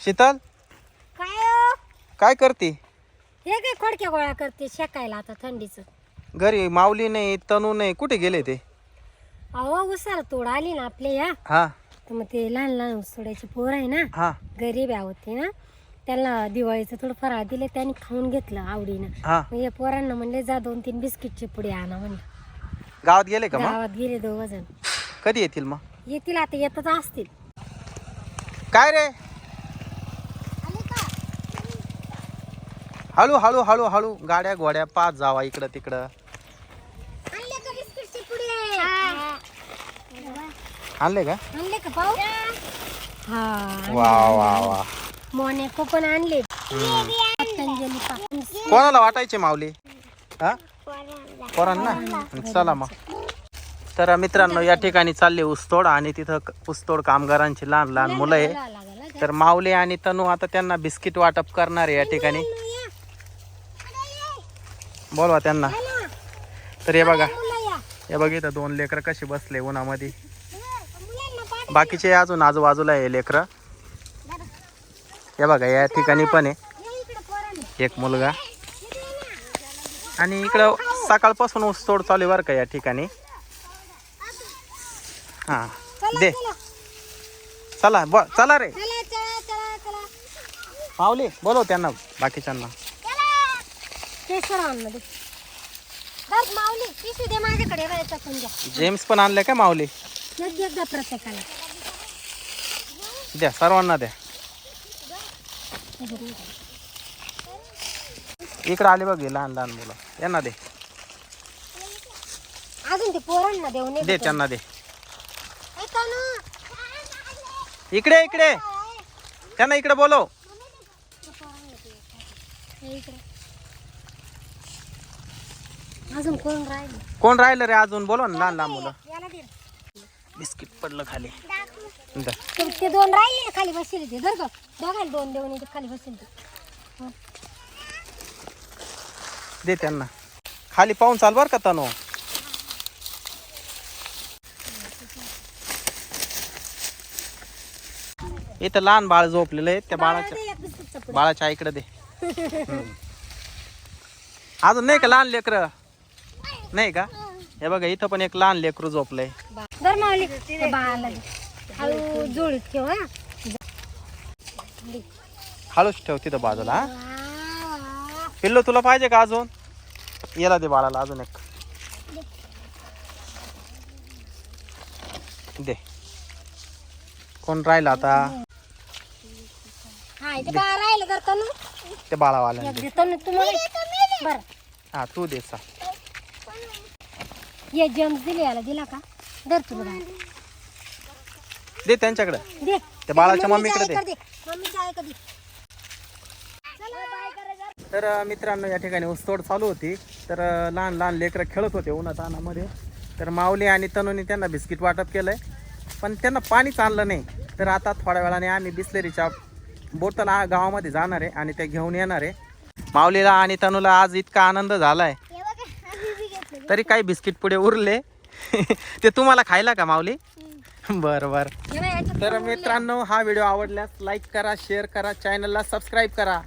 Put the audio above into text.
शीतल? काय हो? काय करते? हे काय खोडक्या गोळा करते शेकायला आता थंडीच. घरी माऊली नाही तनू नाही कुठे गेले ते? अहो उसाला तोड आली ना आपल्या या हा. तर मग ते लहान लहान ऊसतोड्याचे पोर आहे ना हा. गरीब आहे होते ना त्यांना दिवाळीचं थोडं फराळ दिले त्यांनी खाऊन घेतलं आवडीनं. हा. मग या पोरांना म्हणले जा दोन तीन बिस्किटचे पुढे आणा म्हणलं. गावात गेले का मग? गावात गेले दोघ जण. कधी येतील मग? येतील आता येतच असतील. काय रे? हळू हळू हळू हळू. गाड्या गोड्या पाच जावा इकडं तिकडं. आणले का आणले का? पाऊ हा वा वा वा. मोनेको पण आणले. पतंजली कोणाला वाटायचे माऊली? हा? पोरांना. चला मग. तर मित्रांनो या ठिकाणी चालले ऊसतोड आणि तिथं क- ऊसतोड कामगारांची लहान लहान मुलं आहे. तर माऊली आणि तनू आता त्यांना बिस्किट वाटप करणार आहे या ठिकाणी. बोलवा त्यांना. तर हे बघा. हे बघ इथं दोन लेकरं कशी बसले उन्हामध्ये. बाकीचे अजून आजूबाजूला आहे लेकरं. हे बघा या ठिकाणी पण आहे. एक मुलगा. आणि इकडं सकाळपासून ऊसतोड चालू आहे बरं का या ठिकाणी. हा दे. चला. ब चला रे. माऊली बोलव त्यांना बाकीच्यांना. माऊली पिशवी दे माझ्याकडे राहायचा जेम्स पण आणले का माऊली? एक एकदा प्रत्येकाला. द्या सर्वांना द्या. इकडं आले बघ हे लहान लहान मुलं. यांना दे. अजून ते पोरांना देऊ नये दे त्यांना दे. ऐका ना इकडे इकडे. त्यांना इकडे बोलव. हे इकडे. अजून कोण राहिले? कोण राहिलं रे अजून? बोलव ना लहान लहान मुलं. याला दे. बिस्किट पडलं खाली. ते ते दोन राहिले ना खाली बसले ते धर गं. दोघांना दोन देऊन इथे खाली बसले ते. दे त्यांना. खाली पाहून चाल बर का तनो. इथं लहान बाळ झोपलेलं आहे त्या बाळाच्या दे एक बिस्किटचं पुडं. बाळाच्या आईकडे दे. हम्म. अजून नाही का लहान लेकर? नाही का? हे बघा इथं पण एक लहान लेकरू झोपलंय. बा- धर माऊली त्या बाळाला दे. हळू जोडीत ठेव हा. दे. हळूच ठेव तिथं बाजूला हा? पिल्लू तुला पाहिजे का अजून? याला दे बाळाला अजून एक. दे. कोण राहिला आता? हा इथे बाळ राहिलं तर तनु? ते दे. तुम्हाला बरं हा तू दे सा. ये जेम्स दिले याला दिला का? धर तुला बाळ. दे त्यांच्याकडे. दे. त्या बाळाच्या मम्मीकडे दे. दे. मम्मीच्या कधी चला बाय करायचं तर अं, मित्रांनो या ठिकाणी ऊसतोड चालू होती. तर अं, लहान लहान लेकरं खेळत होते उन्हात अनामध्ये तर माऊली आणि तनुनी त्यांना बिस्किट वाटप केलंय. पण त्यांना पाणीच आणलं नाही. तर आता थोड्या वेळाने आम्ही बिस्लेरीच्या बोटल गावामध्ये जाणार आहे आणि ते घेऊन येणार आहे. माऊलीला आणि तनूला आज इतका आनंद झालाय. तरी काही बिस्किट पुढे उरले. ते तुम्हाला खायला का माऊली? बरं बरं. तर मित्रांनो हा व्हिडिओ आवडल्यास लाईक करा शेअर करा चॅनलला सबस्क्राईब करा.